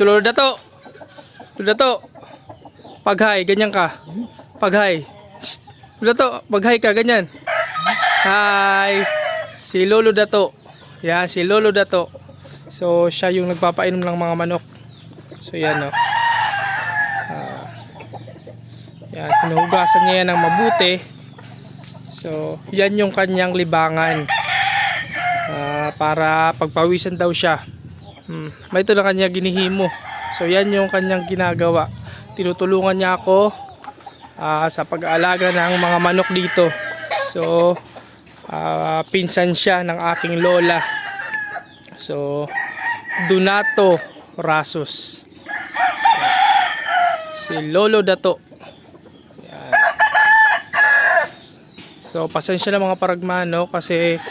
So, Lolo Dato. Lolo Dato. Pag-hi, ganyan ka. Pag-hi. Shh. Lolo Dato, pag-hi ka, ganyan. Hi. Si Lolo Dato. Yan, si Lolo Dato. So, siya yung nagpapainom ng mga manok. So, yan, no. Ah. yan, hinuhugasan niya yan ng mabuti. So, yan yung kanyang libangan. Ah, para pagpawisan daw siya. Hmm. May ito na kanya ginihimo. So, yan yung kanyang ginagawa. Tinutulungan niya ako ah, sa pag-aalaga ng mga manok dito. So, ah, pinsan siya ng aking lola. So, Donato Rasos. Si Lolo Dato. Yan. So, pasensya na mga paragmano kasi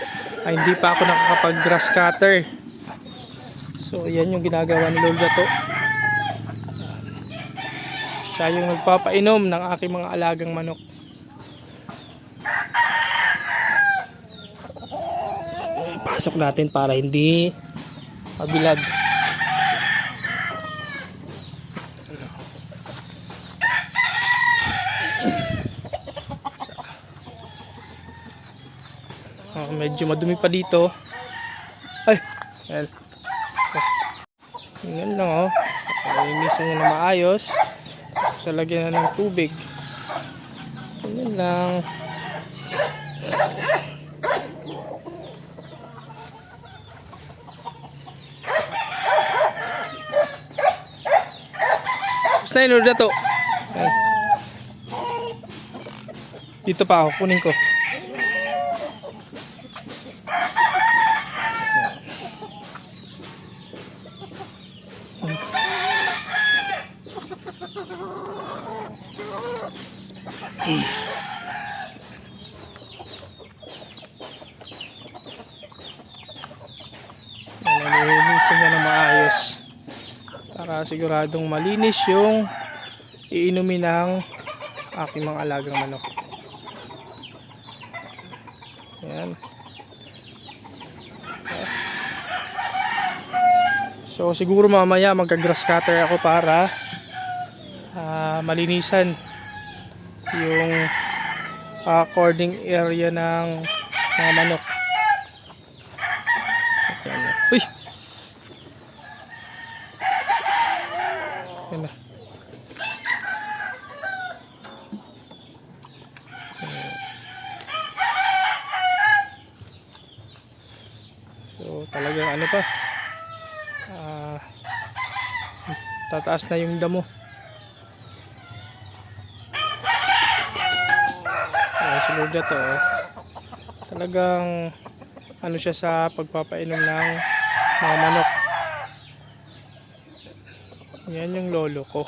ay, hindi pa ako nakakapag grass cutter. So, yan yung ginagawa ni Dato. Yan. Siya yung nagpapainom ng aking mga alagang manok. Pasok natin para hindi mabilad. Ah, medyo madumi pa dito. Ay, yan. Yan lang oh. Linisin nyo na maayos. Sa lagyan na ng tubig. Yan lang. Basta yun, Lord, to. Yan. Dito pa ako, kunin ko. Nalilinisin niya na maayos. Para siguradong malinis yung iinumin ng aking mga alagang manok. Ayan. So siguro mamaya magka-grass cutter ako para ah, malinisan yung according area ng mga manok. Uy! Ayan na. So talagang ano pa ah, tataas na yung damo. Na to. oh. Talagang ano siya sa pagpapainom ng mga manok. Yan yung lolo ko.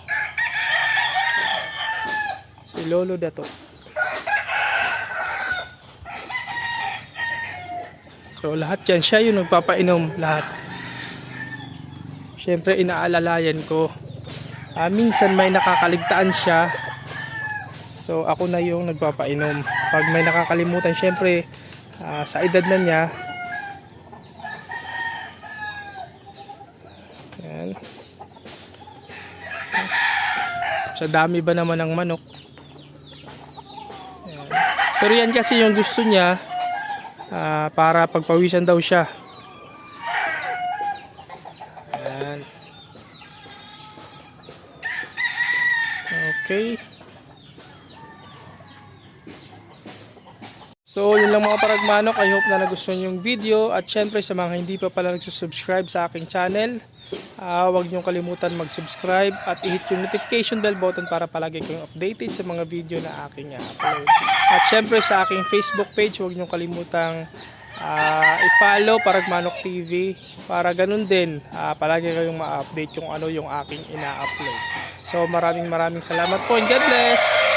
Si lolo dato. So lahat yan, siya yung nagpapainom lahat. Siyempre inaalalayan ko. Ah, minsan may nakakaligtaan siya. So ako na yung nagpapainom. Pag may nakakalimutan, siyempre ah, sa edad na niya. Yan. Sa dami ba naman ng manok. Yan. Pero yan kasi yung gusto niya ah, para pagpawisan daw siya. Yan. Okay. So, yun lang mga paragmanok. I hope na nagustuhan yung video. At syempre sa mga hindi pa pala nagsusubscribe sa aking channel, ah huwag niyong kalimutan mag-subscribe at i-hit yung notification bell button para palagi kayong updated sa mga video na aking upload. At syempre sa aking Facebook page, huwag niyong kalimutang ah, i-follow Paragmanok TV para ganun din ah, palagi kayong ma-update yung ano yung aking ina-upload. So maraming maraming salamat po and God bless!